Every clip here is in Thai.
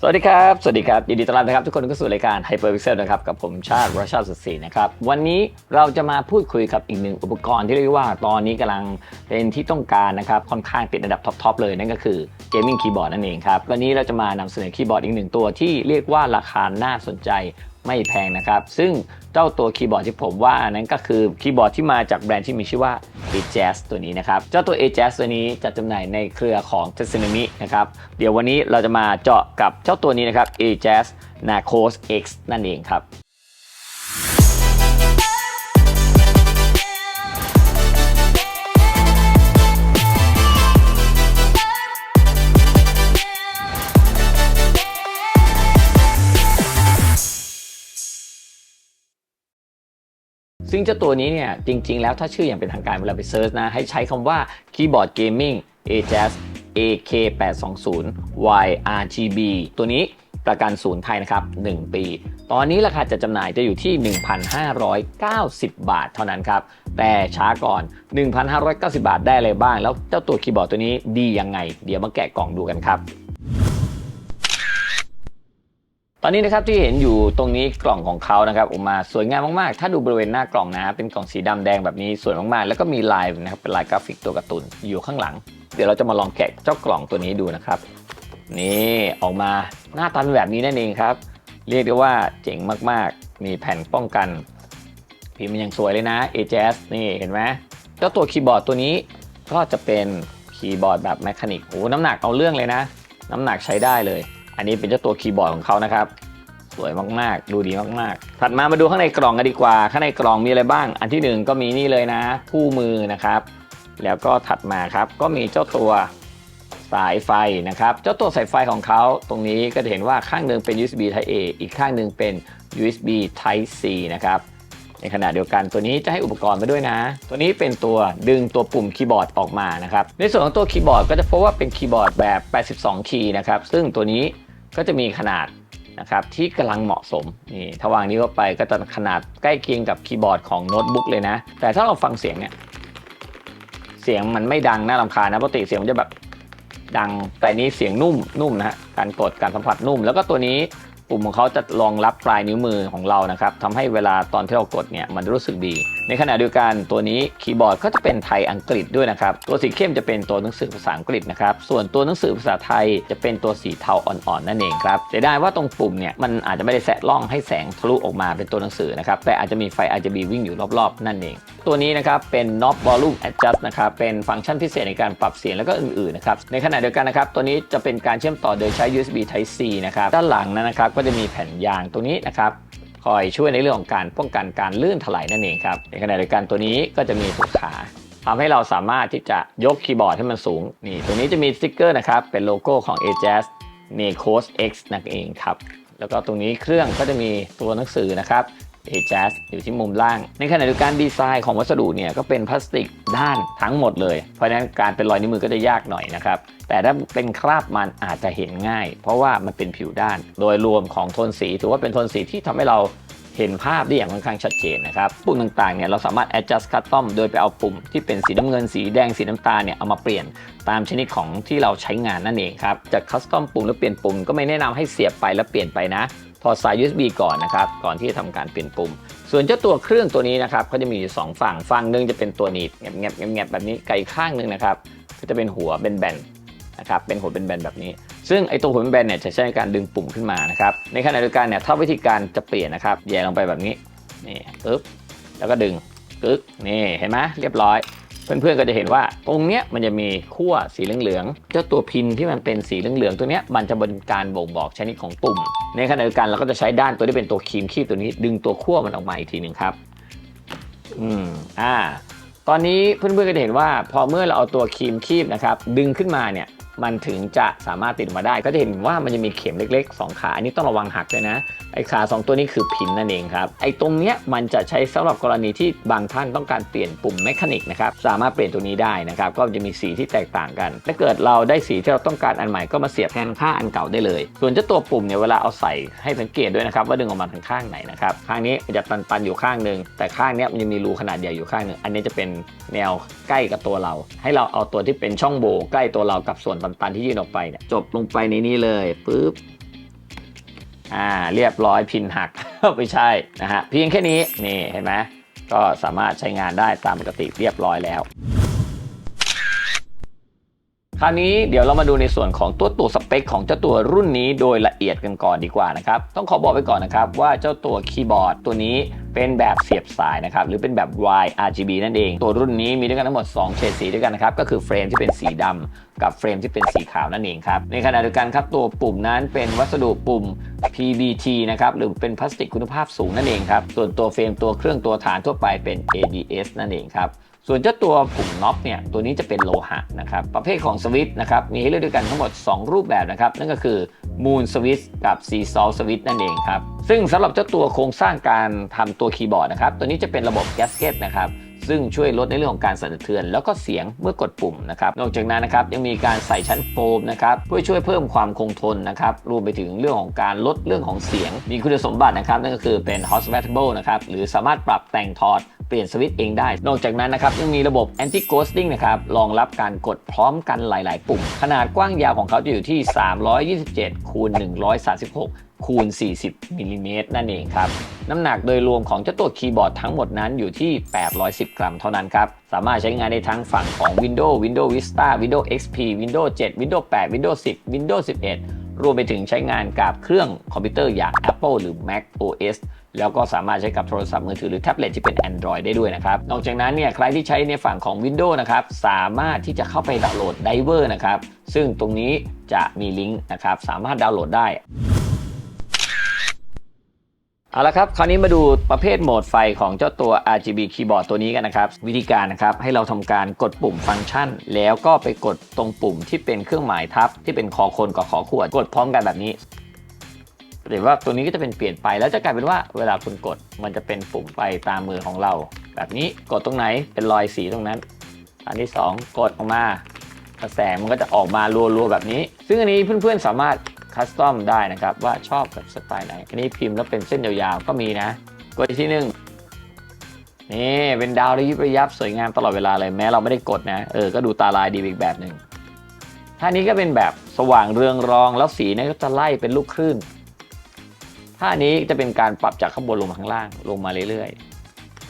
สวัสดีครับ สวัสดีครับ ยินดีต้อนรับนะครับ ทุกคนเข้าสู่รายการ Hyper Pixel นะครับ กับผมชาติรัชาติสุดศรีนะครับ วันนี้เราจะมาพูดคุยกับอีกหนึ่งอุปกรณ์ที่เรียกว่าตอนนี้กำลังเป็นที่ต้องการนะครับ ค่อนข้างติดอันดับท็อปๆเลย นั่นก็คือเกมมิ่งคีย์บอร์ดนั่นเองครับ วันนี้เราจะมานำเสนอคีย์บอร์ดอีกหนึ่งตัวที่เรียกว่าราคาน่าสนใจ ไม่แพงนะครับ ซึ่งเจ้าตัวคีย์บอร์ดที่ผมว่านั้นก็คือคีย์บอร์ดที่มาจากแบรนด์ที่มีชื่อว่า a j a z ตัวนี้นะครับ เจ้าตัว a j a z ตัวนี้จะจำหน่ายในเครือของ t e s u n a m i นะครับ เดี๋ยววันนี้เราจะมาเจาะกับเจ้าตัวนี้นะครับ a j a z Narcos X นั่นเองครับ ซึ่งเจ้าตัวนี้เนี่ยจริง ๆ แล้วถ้าชื่ออย่างเป็นทางการเวลาไปเซิร์ชนะให้ใช้คำว่า Keyboard Gaming AJAZ AK820 YRGB ตัวนี้ประกันศูนย์ไทยนะครับ 1 ปี ตอนนี้ราคาจะจำหน่ายจะอยู่ที่ 1,590 บาทเท่านั้นครับ แต่ช้าก่อน 1,590 บาทได้อะไรบ้าง แล้วเจ้าตัวคีย์บอร์ดตัวนี้ดียังไง เดี๋ยวมาแกะกล่องดูกันครับ อนนี้นะครับที่เห็นอยู่ตรงนี้กล่องของเขานะครับออกมาสวยงามมากๆ ถ้าดูบริเวณหน้ากล่องนะเป็นกล่องสีดำแดงแบบนี้สวยมากๆ แล้วก็มีลายนะครับเป็นลายกราฟิกตัวการ์ตูนอยู่ข้างหลัง เดี๋ยวเราจะมาลองแกะเจ้ากล่องตัวนี้ดูนะครับนี่ออกมาหน้าตาเป็นแบบนี้นั่นเองครับ เรียกได้ว่าเจ๋งมากๆ มีแผ่นป้องกันพิมพ์มันยังสวยเลยนะ a j s นี่เห็นไหมเจ้าตัวคีย์บอร์ดตัวนี้ก็จะเป็นคีย์บอร์ดแบบแมคานิกโอ้น้ำหนักเอาเรื่องเลยนะ น้ำหนักใช้ได้เลย อันนี้เป็นเจ้าตัวคีย์บอร์ดของเขานะครับ สวยมากๆ ดูดีมากๆ ถัดมามาดูข้างในกล่องกันดีกว่า ข้างในกล่องมีอะไรบ้าง อันที่หนึ่งก็มีนี่เลยนะ คู่มือนะครับ แล้วก็ถัดมาครับก็มีเจ้าตัวสายไฟนะครับ เจ้าตัวสายไฟของเขาตรงนี้ก็จะเห็นว่าข้างหนึ่งเป็น USB Type A อีกข้างหนึ่งเป็น USB Type C นะครับในขณะเดียวกันตัวนี้จะให้อุปกรณ์มาด้วยนะ ตัวนี้เป็นตัวดึงตัวปุ่มคีย์บอร์ดออกมานะครับ ในส่วนของตัวคีย์บอร์ดก็จะพบว่าเป็นคีย์บอร์ดแบบ 82 คีย์นะครับ ซึ่งตัวนี้ ก็จะมีขนาดนะครับที่กำลังเหมาะสมนี่ถ้าวางนี้เข้าไปก็จะขนาดใกล้เคียงกับคีย์บอร์ดของโน้ตบุ๊กเลยนะ แต่ถ้าเราฟังเสียงเนี่ยเสียงมันไม่ดังน่ารำคาญนะปกติเสียงมันจะแบบดังแต่นี้เสียงนุ่มนุ่มนะฮะการกดการสัมผัสนุ่ม แล้วก็ตัวนี้ปุ่มของเขาจะรองรับปลายนิ้วมือของเรานะครับทำให้เวลาตอนที่เรากดเนี่ยมันรู้สึกดี ในขณะเดียวกันตัวนี้คีย์บอร์ดก็จะเป็นไทยอังกฤษด้วยนะครับ ตัวสีเข้มจะเป็นตัวหนังสือภาษาอังกฤษนะครับ ส่วนตัวหนังสือภาษาไทยจะเป็นตัวสีเทาอ่อนๆนั่นเองครับเสียดายว่าตรงปุ่มเนี่ยมันอาจจะไม่ได้แสะล่องให้แสงทะลุออกมาเป็นตัวหนังสือนะครับ แต่อาจจะมีไฟ RGB วิ่งอยู่รอบๆ นั่นเอง ตัวนี้นะครับเป็น knob volume adjust นะครับ เป็นฟังก์ชันพิเศษในการปรับเสียงแล้วก็อื่นๆนะครับ ในขณะเดียวกันนะครับ ตัวนี้จะเป็นการเชื่อมต่อโดยใช้ USB Type C นะครับ ด้านหลังนั้นนะครับก็จะมีแผ่นยางตัวนี้นะครับ คอยช่วยในเรื่องของการป้องกันการลื่นถลายนั่นเองครับในขณะเดียวกันตัวนี้ก็จะมีตัวขาทำให้เราสามารถที่จะยกคีย์บอร์ดให้มันสูงนี่ตัวนี้จะมีสติ๊กเกอร์นะครับเป็นโลโก้ของ a j a z n e c o s X นั่นเองครับแล้วก็ตรงนี้เครื่องก็จะมีตัวหนังสือนะครับ a j a z อยู่ที่มุมล่าง ในขณะเดียวกันดีไซน์ของวัสดุเนี่ยก็เป็นพลาสติกด้านทั้งหมดเลย เพราะฉะนั้นการเป็นรอยนิ้วมือก็จะยากหน่อยนะครับแต่ถ้าเป็นคราบมันอาจจะเห็นง่าย เพราะว่ามันเป็นผิวด้าน โดยรวมของโทนสีถือว่าเป็นโทนสีที่ทำให้เราเห็นภาพได้อย่างค่อนข้างชัดเจนนะครับ ปุ่มต่างๆเนี่ยเราสามารถ adjust custom โดยไปเอาปุ่มที่เป็นสีน้ำเงินสีแดงสีน้ำตาลเนี่ยเอามาเปลี่ยนตามชนิดของที่เราใช้งานนั่นเองครับ จาก custom ปุ่มแล้วเปลี่ยนปุ่มก็ไม่แนะนำให้เสียบไปแล้วเปลี่ยนไปนะ อดสาย USB ก่อนนะครับ ก่อนที่จะทำการเปลี่ยนปุ่ม ส่วนเจ้าตัวเครื่องตัวนี้นะครับก็จะมีอยู่สองฝั่งฝั่งหนึ่งจะเป็นตัวหนีบแงบแงบแงบแงบแบบนี้ไกลข้างหนึ่งนะครับก็จะเป็นหัวเป็นแบนๆนะครับเป็นหัวเป็นแบนๆแบบนี้ ซึ่งไอตัวหัวเป็นแบนเนี่ยจะใช้ในการดึงปุ่มขึ้นมานะครับในขณะเดียวกันเนี่ยถ้าวิธีการจะเปลี่ยนนะครับแย่ลงไปแบบนี้นี่ปึ๊บแล้วก็ดึงกึ๊กนี่เห็นไหมเรียบร้อย เพื่อนๆก็จะเห็นว่าตรงเนี้ยมันจะมีขั้วสีเหลืองๆเจ้าตัวพินที่มันเป็นสีเหลืองๆตัวเนี้ยมันจะเป็นการบ่งบอกชนิดของปุ่ม ในขณะเดียวกันเราก็จะใช้ด้านตัวที่เป็นตัวครีมคีบตัวนี้ ดึงตัวขั้วมันออกมาอีกทีหนึ่งครับ อืมอ่า ตอนนี้เพื่อนๆก็จะเห็นว่า พอเมื่อเราเอาตัวครีมคีบนะครับ ดึงขึ้นมาเนี่ย มันถึงจะสามารถติดมาได้ ก็จะเห็นว่ามันจะมีเข็มเล็ก ๆ 2 ขา อันนี้ต้องระวังหักเลยนะ ไอ้ขา 2 ตัวนี้คือพินนั่นเองครับ ไอ้ตรงเนี้ยมันจะใช้สำหรับกรณีที่บางท่านต้องการเปลี่ยนปุ่มแมคานิกนะครับ สามารถเปลี่ยนตัวนี้ได้นะครับ ก็จะมีสีที่แตกต่างกัน ถ้าเกิดเราได้สีที่เราต้องการอันใหม่ก็มาเสียบแทนค่าอันเก่าได้เลย ส่วนเจ้าตัวปุ่มเนี่ยเวลาเอาใส่ให้สังเกตด้วยนะครับว่าดึงออกมาทางข้างไหนนะครับ ข้างนี้มันจะตันๆอยู่ข้างหนึ่งแต่ข้างนี้มันจะมีรูขนาดใหญ่อยู่ข้างหนึ่งอันนี้จะเป็นแนวใกล้กับตัวเรา ให้เราเอาตัวที่เป็นช่องโหว่ใกล้ตัวเรากับส่วนตันๆที่ยื่นออกไปเนี่ยจบลงไปในนี้เลยปุ๊บอ่าเรียบร้อยพินหัก ไม่ใช่นะฮะเพียงแค่นี้นี่เห็นไหมก็สามารถใช้งานได้ตามปกติเรียบร้อยแล้ว คราวนี้เดี๋ยวเรามาดูในส่วนของตัวตัวสเปคของเจ้าตัวรุ่นนี้โดยละเอียดกันก่อนดีกว่านะครับ ต้องขอบอกไปก่อนนะครับว่าเจ้าตัวคีย์บอร์ดตัวนี้เป็นแบบเสียบสายนะครับหรือเป็นแบบ Y RGB นั่นเอง ตัวรุ่นนี้มีด้วยกันทั้งหมด 2 เฉดสีด้วยกันนะครับก็คือเฟรมที่เป็นสีดำกับเฟรมที่เป็นสีขาวนั่นเองครับในขณะเดียวกันครับตัวปุ่มนั้นเป็นวัสดุปุ่ม PBT นะครับหรือเป็นพลาสติกคุณภาพสูงนั่นเองครับส่วนตัวเฟรมตัวเครื่องตัวฐานทั่วไปเป็น ABS นั่นเองครับ ส่วนเจ้าตัวปุ่มน็อปเนี่ยตัวนี้จะเป็นโลหะนะครับประเภทของสวิต์นะครับมีให้เลือกด้วยกันทั้งหมด 2 รูปแบบนะครับนั่นก็คือมูนสวิตกับซีซอลสวิตนั่นเองครับซึ่งสำหรับเจ้าตัวโครงสร้างการทำตัวคีย์บอร์ดนะครับตัวนี้จะเป็นระบบแกสเกตนะครับ ซึ่งช่วยลดในเรื่องของการสั่นสะเทือน แล้วก็เสียงเมื่อกดปุ่มนะครับนอกจากนั้นนะครับยังมีการใส่ชั้นโฟมนะครับเพื่อช่วยเพิ่มความคงทนนะครับรวมไปถึงเรื่องของการลดเรื่องของเสียง มีคุณสมบัตินะครับนั่นก็คือเป็น hot compatible นะครับหรือสามารถปรับแต่งถอดเปลี่ยนสวิตช์เองได้ นอกจากนั้นนะครับยังมีระบบ anti ghosting นะครับรองรับการกดพร้อมกันหลาย ๆ ปุ่ม ขนาดกว้างยาวของเขาจะอยู่ที่ 327คูณ136 คูณ 40มิลลิเมตรนั่นเองครับ น้ำหนักโดยรวมของเจ้าตัวคีย์บอร์ดทั้งหมดนั้นอยู่ที่ 810 กรัมเท่านั้นครับ สามารถใช้งานได้ทั้งฝั่งของ Windows Windows Vista Windows XP Windows 7 Windows 8 Windows 10 Windows 11 รวมไปถึงใช้งานกับเครื่องคอมพิวเตอร์อย่าง Apple หรือ Mac OS แล้วก็สามารถใช้กับโทรศัพท์มือถือหรือแท็บเล็ตที่เป็น Android ได้ด้วยนะครับ นอกจากนั้นเนี่ยใครที่ใช้ในฝั่งของ Windows นะครับ สามารถที่จะเข้าไปดาวน์โหลด Diver นะครับ ซึ่งตรงนี้จะมีลิงก์นะครับ สามารถดาวน์โหลดได้ เอาละครับคราวนี้มาดูประเภทโหมดไฟของเจ้าตัว RGB keyboard ตัวนี้กันนะครับ วิธีการนะครับให้เราทำการกดปุ่มฟังก์ชัน แล้วก็ไปกดตรงปุ่มที่เป็นเครื่องหมายทับ ที่เป็นคอคนกับขอขวดกดพร้อมกันแบบนี้เห็นว่าตัวนี้ก็จะเป็นเปลี่ยนไปแล้วจะกลายเป็นว่าเวลาคุณกดมันจะเป็นปุ่มไฟตามมือของเรา แบบนี้กดตรงไหนเป็นรอยสีตรงนั้น อันที่ 2 กดออกมากระแสมันก็จะออกมารัวๆแบบนี้ ซึ่งอันนี้เพื่อนๆสามารถ คัสตอมได้นะครับ ว่าชอบแบบสไตล์ไหน อันนี้พิมพ์แล้วเป็นเส้นยาวๆ ก็มีนะกดอีกที่หนึ่งนี่เป็นดาวระยิบระยับสวยงามตลอดเวลาเลยแม้เราไม่ได้กดนะเออก็ดูตาลายดีอีกแบบหนึ่งท่านี้ก็เป็นแบบสว่างเรืองรองแล้วสีเนี่ยก็จะไล่เป็นลูกคลื่นท่านี้จะเป็นการปรับจากข้างบนลงมาข้างล่างลงมาเรื่อย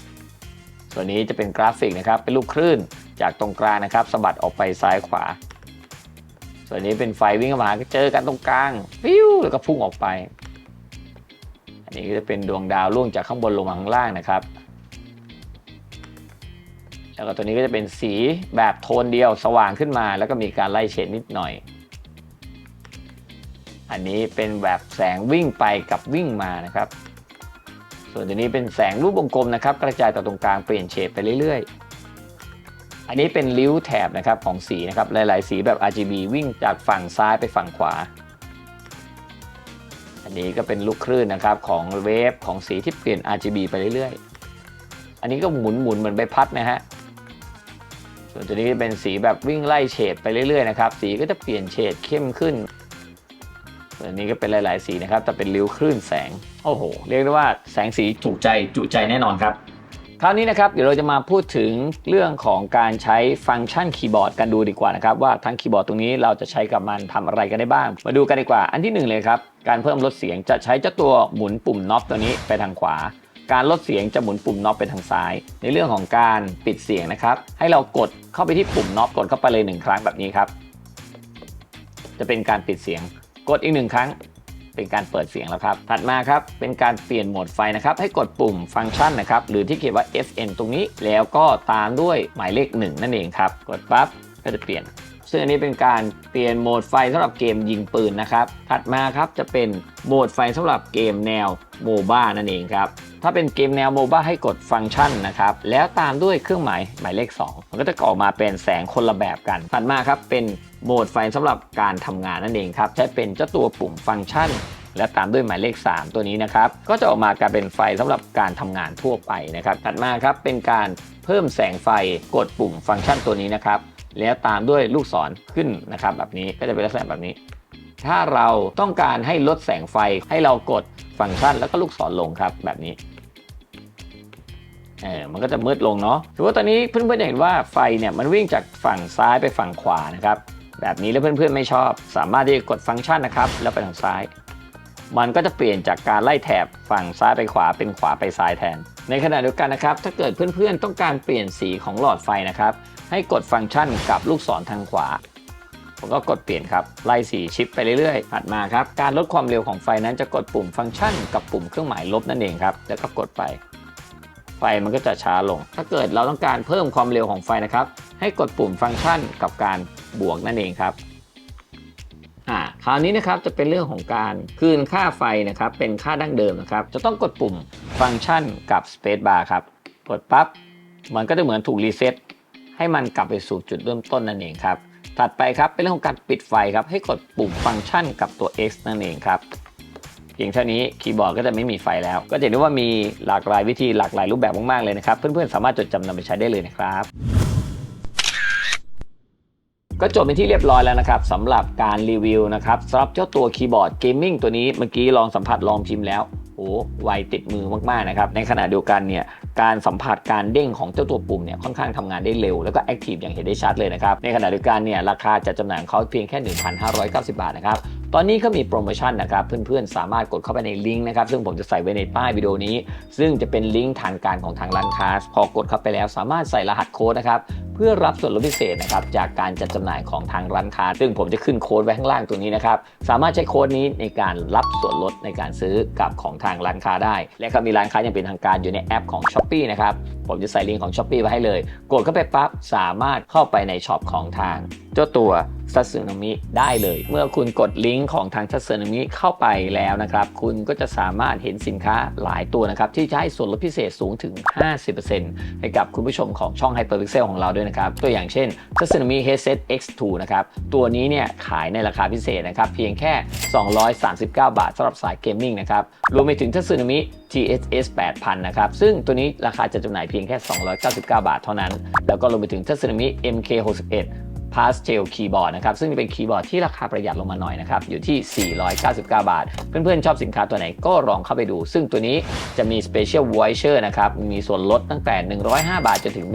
ๆส่วนนี้จะเป็นกราฟิกนะครับเป็นลูกคลื่นจากตรงกลางนะครับสะบัดออกไปซ้ายขวา ส่วนนี้เป็นไฟวิ่งเข้ามาก็เจอกันตรงกลางฟิวแล้วก็พุ่งออกไป อันนี้ก็จะเป็นดวงดาวล่วงจากข้างบนลงมาข้างล่างนะครับ แล้วก็ตัวนี้ก็จะเป็นสีแบบโทนเดียวสว่างขึ้นมา แล้วก็มีการไล่เฉดนิดหน่อย อันนี้เป็นแบบแสงวิ่งไปกับวิ่งมานะครับ ส่วนตัวนี้เป็นแสงรูปวงกลมนะครับ กระจายต่อตรงกลางเปลี่ยนเฉดไปเรื่อยๆ อันนี้เป็นริ้วแถบนะครับของสีนะครับหลาย ๆ สีแบบ RGB วิ่งจากฝั่งซ้ายไปฝั่งขวา อันนี้ก็เป็นลูกคลื่นนะครับของเวฟของสีที่เปลี่ยน RGB ไปเรื่อย ๆ อันนี้ก็หมุนหมุนๆเหมือนใบพัดนะฮะส่วนตัวนี้เป็นสีแบบวิ่งไล่เฉดไปเรื่อย ๆ นะครับ สีก็จะเปลี่ยนเฉดเข้มขึ้นส่วนนี้ก็เป็นหลาย ๆ สีนะครับแต่เป็นริ้วคลื่นแสงโอ้โห เรียกได้ว่าแสงสีถูกใจจุใจแน่นอนครับ คราวนี้นะครับเดี๋ยวเราจะมาพูดถึงเรื่องของการใช้ฟังก์ชันคีย์บอร์ดกันดูดีกว่านะครับว่าทั้งคีย์บอร์ดตรงนี้เราจะใช้กับมันทำอะไรกันได้บ้าง มาดูกันดีกว่าอันที่หนึ่งเลยครับ การเพิ่มลดเสียงจะใช้เจ้าตัวหมุนปุ่มน็อปตัวนี้ไปทางขวา การลดเสียงจะหมุนปุ่มน็อปไปทางซ้าย ในเรื่องของการปิดเสียงนะครับให้เรากดเข้าไปที่ปุ่มน็อปกดเข้าไปเลยหนึ่งครั้งแบบนี้ครับจะเป็นการปิดเสียงกดอีกหนึ่งครั้ง เป็นการเปิดเสียงแล้วครับ ถัดมาครับ เป็นการเปลี่ยนโหมดไฟนะครับ ให้กดปุ่มฟังก์ชันนะครับ หรือที่เขียนว่า FN ตรงนี้ แล้วก็ตามด้วยหมายเลข 1 นั่นเองครับ กดปั๊บก็จะเปลี่ยน ซึ่งอันนี้เป็นการเปลี่ยนโหมดไฟสำหรับเกมยิงปืนนะครับ ถัดมาครับจะเป็นโหมดไฟสำหรับเกมแนวโมบ้านั่นเองครับ ถ้าเป็นเกมแนวโมบ้าให้กดฟังก์ชันนะครับ แล้วตามด้วยเครื่องหมายหมายเลข 2 มันก็จะออกมาเป็นแสงคนละแบบกัน ถัดมาครับ เป็นโหมดไฟสำหรับการทำงานนั่นเองครับใช้เป็นเจ้าตัวปุ่มฟังก์ชัน และตามด้วยหมายเลข 3 ตัวนี้นะครับ ก็จะออกมากลายเป็นไฟสำหรับการทำงานทั่วไปนะครับ ถัดมาครับเป็นการเพิ่มแสงไฟกดปุ่มฟังก์ชันตัวนี้นะครับ แล้วตามด้วยลูกศรขึ้นนะครับ แบบนี้ก็จะเป็นลักษณะแบบนี้ ถ้าเราต้องการให้ลดแสงไฟให้เรากด ฟังก์ชันแล้วก็ลูกศรลงครับแบบนี้เออมันก็จะมืดลงเนาะถือว่าตอนนี้เพื่อนๆจะเห็นว่าไฟเนี่ยมันวิ่งจากฝั่งซ้ายไปฝั่งขวานะครับแบบนี้แล้วเพื่อนๆไม่ชอบ สามารถที่จะกดฟังก์ชันนะครับแล้วไปทางซ้าย มันก็จะเปลี่ยนจากการไล่แถบฝั่งซ้ายไปขวาเป็นขวาไปซ้ายแทน ในขณะเดียวกันนะครับ ถ้าเกิดเพื่อนๆต้องการเปลี่ยนสีของหลอดไฟนะครับ ให้กดฟังก์ชันกับลูกศรทางขวา ผมก็กดเปลี่ยนครับ ไล่สีชิปไปเรื่อยๆ ถัดมาครับ การลดความเร็วของไฟนั้นจะกดปุ่มฟังก์ชัน กับปุ่มเครื่องหมายลบนั่นเองครับ แล้วก็กดไป ไฟมันก็จะช้าลง ถ้าเกิดเราต้องการเพิ่มความเร็วของไฟนะครับ ให้กดปุ่มฟังก์ชันกับการบวกนั่นเองครับอ่าคราวนี้นะครับจะเป็นเรื่องของการคืนค่าไฟนะครับ เป็นค่าดั้งเดิมนะครับ จะต้องกดปุ่มฟังก์ชันกับ Space Bar ครับ กดปั๊บมันก็จะเหมือนถูกรีเซ็ตให้มันกลับไปสู่จุดเริ่มต้นนั่นเองครับ ถัดไปครับเป็นเรื่องของการปิดไฟครับให้กดปุ่มฟังก์ชันกับตัว X นั่นเองครับเพียงเท่านี้คีย์บอร์ดก็จะไม่มีไฟแล้ว ก็จะเห็นได้ว่ามีหลากหลายวิธีหลากหลายรูปแบบมากๆเลยนะครับเพื่อนๆสามารถจดจำนำไปใช้ได้เลยนะครับก็จบเป็นที่เรียบร้อยแล้วนะครับสำหรับการรีวิวนะครับสำหรับเจ้าตัวคีย์บอร์ดเกมมิ่งตัวนี้เมื่อกี้ลองสัมผัสลองพิมพ์แล้วโอ้ไวติดมือมากๆนะครับในขณะเดียวกันเนี่ย การสัมผัสการเด้งของเจ้าตัวปุ่มเนี่ยค่อนข้างทำงานได้เร็วแล้วก็แอคทีฟอย่างเห็นได้ชัดเลยนะครับในขณะเดียวกันเนี่ยราคาจะจำหน่ายของเขาเพียงแค่ 1,590 บาทนะครับ ตอนนี้ก็มีโปรโมชั่นนะครับ เพื่อนๆ สามารถกดเข้าไปในลิงก์นะครับ ซึ่งผมจะใส่ไว้ในป้ายวิดีโอนี้ ซึ่งจะเป็นลิงก์ทางการของทางร้านค้า พอกดเข้าไปแล้วสามารถใส่รหัสโค้ดนะครับ เพื่อรับส่วนลดพิเศษนะครับ จากการจัดจำหน่ายของทางร้านค้า ซึ่งผมจะขึ้นโค้ดไว้ข้างล่างตัวนี้นะครับ สามารถใช้โค้ดนี้ในการรับส่วนลดในการซื้อกับของทางร้านค้าได้ และก็มีร้านค้ายังเป็นทางการอยู่ในแอปของ s h อ p e e นะครับ ผมจะใส่ลิงก์ของ s h อ p e e ไว้ให้เลย กดเข้าไปปั๊บสามารถเข้าไปในช็อปของทาง เจ้าตัว ซัตสึนามิได้เลย เมื่อคุณกดลิงก์ของทางซัตสึนามิเข้าไปแล้วนะครับ คุณก็จะสามารถเห็นสินค้าหลายตัวนะครับ ที่จะให้ส่วนลดพิเศษสูงถึง 50%ให้กับคุณผู้ชมของช่อง Hyperpixel ของเราด้วยนะครับ ตัวอย่างเช่นซัตสึนามิ Headset X2 นะครับ ตัวนี้เนี่ยขายในราคาพิเศษนะครับ เพียงแค่ 239 บาทสำหรับสายเกมมิ่งนะครับ รวมไปถึงซัตสึนามิ TSS 8000 นะครับ ซึ่งตัวนี้ราคาจะจำหน่ายเพียงแค่ 299 บาทเท่านั้น แล้วก็รวมไปถึงทัศนมิ MK61 Pastel Keyboard นะครับ ซึ่งเป็นคีย์บอร์ดที่ราคาประหยัดลงมาหน่อยนะครับ อยู่ที่ 499 บาท เพื่อนๆ ชอบสินค้าตัวไหนก็ลองเข้าไปดู ซึ่งตัวนี้จะมี Special Voucher นะครับ มีส่วนลดตั้งแต่ 105 บาทจนถึง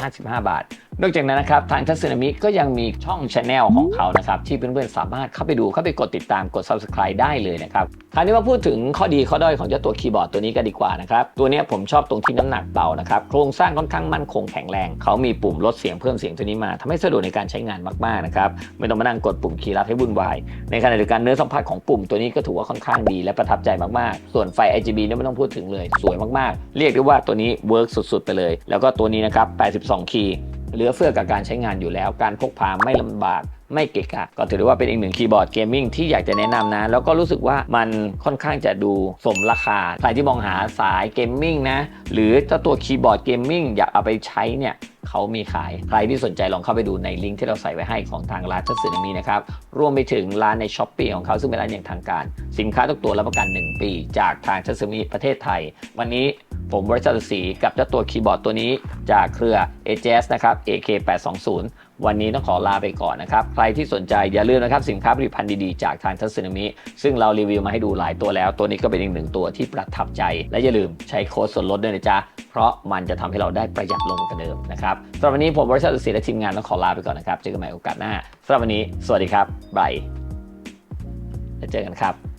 155 บาทนอกจากนั้นนะครับทางทัศนามิก็ยังมีช่อง Channel ของเขานะครับที่เพื่อนๆสามารถเข้าไปดูเข้าไปกดติดตามกด Subscribe ได้เลยนะครับคราวนี้มาพูดถึงข้อดีข้อด้อยของเจ้าตัวคีย์บอร์ดตัวนี้กันดีกว่านะครับตัวนี้ผมชอบตรงที่น้ำหนักเบานะครับโครงสร้างค่อนข้างมั่นคงแข็งแรง เขามีปุ่มลดเสียงเพิ่มเสียงตัวนี้มาทำให้สะดวกในการใช้งานมากๆนะครับไม่ต้องมานั่งกดปุ่มคีย์ลัดให้วุ่นวายในขณะเดียวกันเนื้อสัมผัสของปุ่มตัวนี้ก็ถือว่าค่อนข้างดี และประทับใจมากๆ ส่วนไฟ RGB นี่ไม่ต้องพูดถึงเลยสวยมากๆ เรียกได้ว่าตัวนี้เวิร์กสุดๆไปเลย แล้วก็ตัวนี้นะครับ82คีย์ เหลือเฟือกับการใช้งานอยู่แล้ว การพกพาไม่ลำบาก ไม่เกะกะก็ถือได้ว่าเป็นอีกหนึ่งคีย์บอร์ดเกมมิ่งที่อยากจะแนะนำนะ แล้วก็รู้สึกว่ามันค่อนข้างจะดูสมราคา ใครที่มองหาสายเกมมิ่งนะ หรือเจ้าตัวคีย์บอร์ดเกมมิ่งอยากเอาไปใช้เนี่ยเขามีขาย ใครที่สนใจลองเข้าไปดูในลิงก์ที่เราใส่ไว้ให้ของทางร้านทัศน์มีนะครับ รวมไปถึงร้านในช้อปปีของเขาซึ่งเป็นร้านอย่างทางการ สินค้าทุกตัวรับประกัน 1 ปี จากทางทัศน์มีประเทศไทย วันนี้ผมบริษัทสีกับเจ้าตัวคีย์บอร์ดตัวนี้จากเครือ a j s นะครับ AK820 วันนี้ต้องขอลาไปก่อนนะครับ ใครที่สนใจอย่าลืมนะครับ สินค้าผลิตภัณฑ์ดีๆ จากทางทัศน์มิ ซึ่งเรารีวิวมาให้ดูหลายตัวแล้ว ตัวนี้ก็เป็นอีกหนึ่งตัวที่ประทับใจ และอย่าลืมใช้โค้ดส่วนลดด้วยนะจ๊ะ เพราะมันจะทำให้เราได้ประหยัดลงกว่าเดิมนะครับสำหรับวันนี้ผมบริษัทสีและทีมงานต้องขอลาไปก่อนนะครับเจอกันใหม่โอกาสหน้าสำหรับวันนี้ สวัสดีครับบายแล้วเจอกันครับ